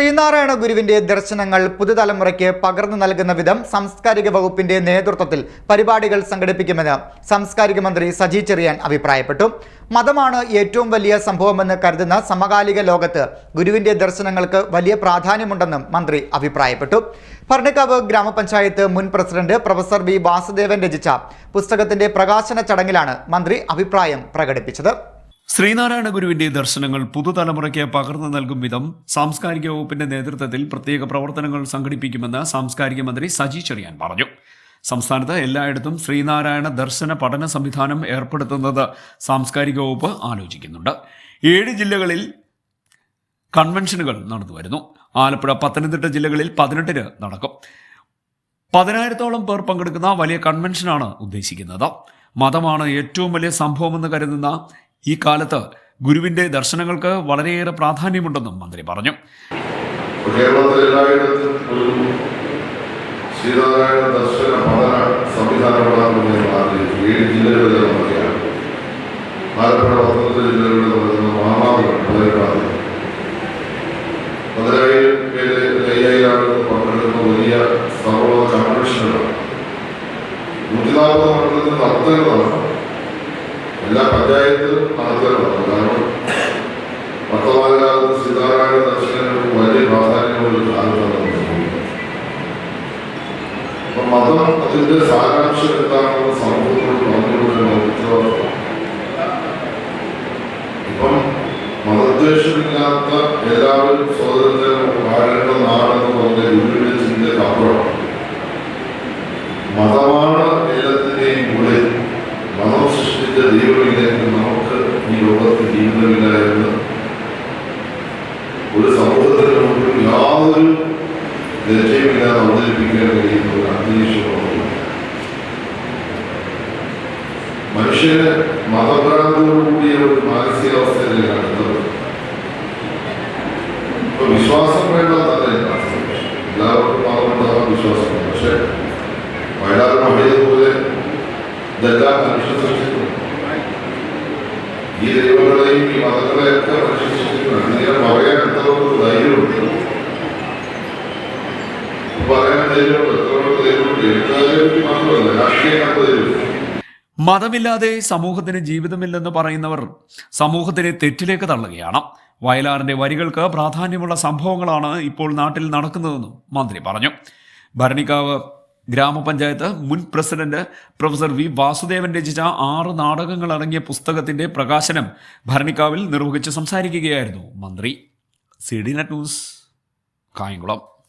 ശ്രീനാരായണ ഗുരുവിന്റെ ദർശനങ്ങൾ പുതുതലമുറയ്ക്ക് പകർന്നു നൽകുന്ന വിധം സാംസ്കാരിക വകുപ്പിന്റെ നേതൃത്വത്തിൽ പരിപാടികൾ സംഘടിപ്പിക്കുമെന്ന് സാംസ്കാരിക മന്ത്രി സജി ചെറിയാൻ അഭിപ്രായപ്പെട്ടു. മതമാണ് ഏറ്റവും വലിയ സംഭവമെന്ന് കരുതുന്ന സമകാലിക ലോകത്ത് ഗുരുവിന്റെ ദർശനങ്ങൾക്ക് വലിയ പ്രാധാന്യമുണ്ടെന്നും മന്ത്രി അഭിപ്രായപ്പെട്ടു. ഭരണിക്കാവ് ഗ്രാമപഞ്ചായത്ത് മുൻ പ്രസിഡന്റ് പ്രൊഫസർ വി വാസുദേവൻ രചിച്ച പുസ്തകത്തിന്റെ പ്രകാശന ചടങ്ങിലാണ് മന്ത്രി അഭിപ്രായം പ്രകടിപ്പിച്ചത്. ശ്രീനാരായണ ഗുരുവിന്റെ ദർശനങ്ങൾ പുതുതലമുറയ്ക്ക് പകർന്നു നൽകും വിധം സാംസ്കാരിക വകുപ്പിന്റെ നേതൃത്വത്തിൽ പ്രത്യേക പ്രവർത്തനങ്ങൾ സംഘടിപ്പിക്കുമെന്ന് സാംസ്കാരിക മന്ത്രി സജി ചെറിയാൻ പറഞ്ഞു. സംസ്ഥാനത്ത് എല്ലായിടത്തും ശ്രീനാരായണ ദർശന പഠന സംവിധാനം ഏർപ്പെടുത്തുന്നത് സാംസ്കാരിക വകുപ്പ് ആലോചിക്കുന്നുണ്ട്. ഏഴ് ജില്ലകളിൽ കൺവെൻഷനുകൾ നടന്നുവരുന്നു ആലപ്പുഴ പത്തനംതിട്ട ജില്ലകളിൽ പതിനെട്ടിന് നടക്കും. പതിനായിരത്തോളം പേർ പങ്കെടുക്കുന്ന വലിയ കൺവെൻഷനാണ് ഉദ്ദേശിക്കുന്നത്. മതമാണ് ഏറ്റവും വലിയ സംഭവമെന്ന് കരുതുന്ന ഈ കാലത്ത് ഗുരുവിന്റെ ദർശനങ്ങൾക്ക് വളരെയേറെ പ്രാധാന്യമുണ്ടെന്നും മന്ത്രി പറഞ്ഞു. ശ്രീനാരായണ ദർശന പഠന ഏഴ് എല്ലാ പഞ്ചായത്തിലും നടത്തേണ്ടതാണ് കാരണം വർത്തമാനകാലത്ത് സീതാരാമ ദർശനങ്ങൾക്ക് വലിയ പ്രാധാന്യമുള്ള കാലത്താണ്. അപ്പൊ മതം അതിന്റെ സാരാംശം എന്താണെന്ന് സമൂഹത്തോട് പറഞ്ഞുകൊണ്ടുള്ള ഉത്തരവാദിത്വം ഇപ്പം മതദ്വേഷമില്ലാത്ത എല്ലാവരും സ്വാതന്ത്ര്യം വാഴേണ്ട നാടെന്ന് പറഞ്ഞ മുമ്പിൽ യാതൊരു ലക്ഷ്യമില്ലാതെ അവതരിപ്പിക്കാൻ കഴിയുന്ന ഒരു അന്തരീക്ഷമാണ് മനുഷ്യന് മതഭ്രാന്തോടുകൂടിയ ഒരു മാനസികാവസ്ഥയിലേക്കാണ് എത്തുന്നത് ഇപ്പൊ വിശ്വാസം വേണ്ടാത്തല്ല എല്ലാവർക്കും മതമുണ്ടാകാൻ വിശ്വാസമുണ്ട്. പക്ഷെ വയലാർ മഴയതുപോലെ ഇതെല്ലാം മനുഷ്യ സൃഷ്ടിക്കുന്നു. ഈ ദൈവങ്ങളെയും ഈ മതങ്ങളെയൊക്കെ മനുഷ്യ സൃഷ്ടിക്കുന്നു. അങ്ങനെ പറയാൻ മതമില്ലാതെ സമൂഹത്തിന് ജീവിതമില്ലെന്ന് പറയുന്നവർ സമൂഹത്തിനെ തെറ്റിലേക്ക് തള്ളുകയാണ്. വയലാറിന്റെ വരികൾക്ക് പ്രാധാന്യമുള്ള സംഭവങ്ങളാണ് ഇപ്പോൾ നാട്ടിൽ നടക്കുന്നതെന്നും മന്ത്രി പറഞ്ഞു. ഭരണിക്കാവ് ഗ്രാമപഞ്ചായത്ത് മുൻ പ്രസിഡന്റ് പ്രൊഫസർ വി വാസുദേവൻ രചിച്ച ആറ് നാടകങ്ങൾ അടങ്ങിയ പുസ്തകത്തിന്റെ പ്രകാശനം ഭരണിക്കാവിൽ നിർവഹിച്ച് സംസാരിക്കുകയായിരുന്നു മന്ത്രി. C D net news Kayamkulam.